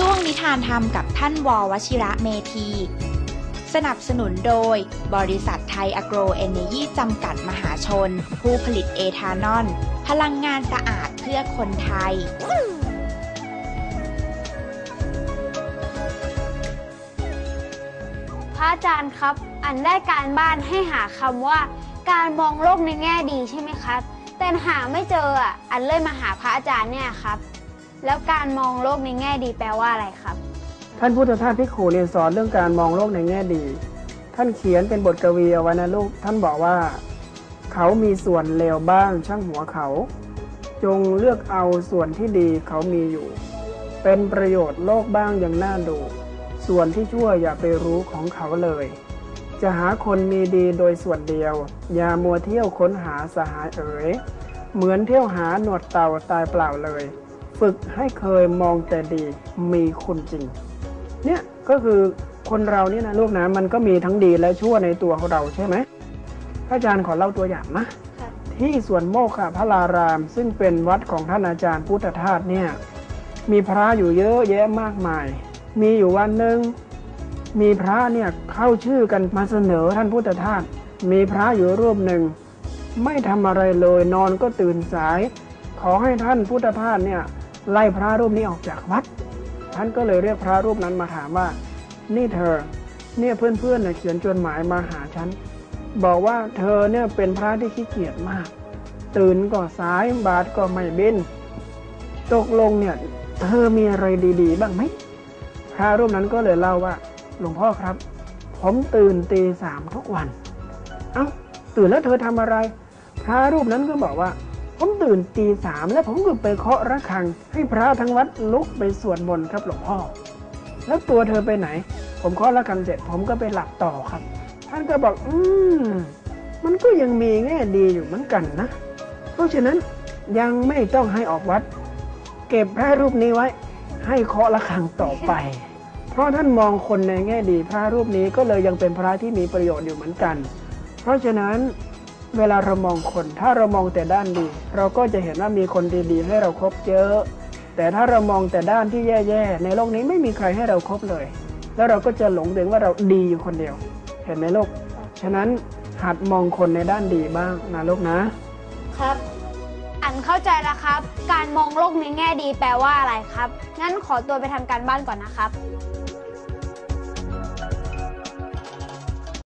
ช่วงนิทานธรรมกับท่านววชิระเมธี สนับสนุนโดย บริษัทไทยอโกรเอเนยีจำกัดมหาชน ผู้ผลิตเอทานอล พลังงานสะอาดเพื่อคนไทย พระอาจารย์ครับ อันได้การบ้านให้หาคำว่า การมองโลกในแง่ดีใช่ไหมครับ แต่หาไม่เจออะอันเลยมาหาพระอาจารย์เนี่ยครับ แล้วการมองโลกในแง่ดีแปลว่าอะไรครับ ท่านพุทธทาสพิกขุเนี่ยสอนเรื่องการมองโลกในแง่ดี ท่านเขียนเป็นบทกวีเอาไว้นะลูก ท่านบอกว่า เขามีส่วนเลวบ้างช่างหัวเขา จงเลือกเอาส่วนที่ดีเขามีอยู่ เป็นประโยชน์โลกบ้างยังน่าดู ส่วนที่ชั่วอย่าไปรู้ของเขาเลย จะหาคนมีดีโดยส่วนเดียว อย่ามัวเที่ยวค้นหาสหายเอ๋ยเหมือนเที่ยวหาหนวดเต่าตายเปล่าเลย ฝึกให้เคยมองแต่ดีมีคุณจริง เนี่ยก็คือคนเราเนี่ยนะลูกนะมันก็มีทั้งดีและชั่วในตัวของเราใช่ไหมพระอาจารย์ขอเล่าตัวอย่างนะครับที่สวนโมกขพระราราม ซึ่งเป็นวัดของท่านอาจารย์พุทธทาสเนี่ยมีพระอยู่เยอะแยะมากมาย มีอยู่วันหนึ่งมีพระเนี่ยเข้าชื่อกันมาเสนอท่านพุทธทาสมีพระอยู่รูปหนึ่ง ไม่ทำอะไรเลยนอนก็ตื่นสาย ขอให้ท่านพุทธทาสเนี่ย ไล่พระรูปนี้ออกจากวัด ท่านก็เลยเรียกพระรูปนั้นมาถามว่า นี่เธอ เนี่ยเพื่อนๆเน่ยเขียนจดหมายมาหาฉัน บอกว่าเธอเนี่ยเป็นพระที่ขี้เกียจมาก ตื่นก็สายบาทก็ไม่บินตกลงเนี่ยเธอมีอะไรดีๆ บ้างไหมพระรูปนั้นก็เลยเล่าว่า หลวงพ่อครับ ผมตื่นตีสามทุกวัน เอ้าตื่นแล้วเธอทำอะไร พระรูปนั้นก็บอกว่า ผมตื่นตีสามแล้วผมก็ไปเคาะระฆัง ให้พระทั้งวัดลุกไปสวดมนต์ครับหลวงพ่อ แล้วตัวเธอไปไหน ผมเคาะระฆังเสร็จผมก็ไปหลับต่อครับ ท่านก็บอก อืม มันก็ยังมีแง่ดีอยู่เหมือนกันนะ เพราะฉะนั้นยังไม่ต้องให้ออกวัด เก็บพระรูปนี้ไว้ ให้เคาะระฆังต่อไป เพราะท่านมองคนในแง่ดี พระรูปนี้ก็เลยยังเป็นพระที่มีประโยชน์อยู่เหมือนกัน เพราะฉะนั้น เวลาเรามองคน ถ้าเรามองแต่ด้านดี เราก็จะเห็นว่ามีคนดีๆ ให้เราคบเยอะ แต่ถ้าเรามองแต่ด้านที่แย่ๆ ในโลกนี้ไม่มีใครให้เราคบเลย แล้วเราก็จะหลงถึงว่าเราดีอยู่คนเดียว เห็นไหมลูก ฉะนั้นหัดมองคนในด้านดีบ้างนะลูกนะ ครับ อันเข้าใจแล้วครับ การมองโลกในแง่ดีแปลว่าอะไรครับ งั้นขอตัวไปทำการบ้านก่อนนะครับ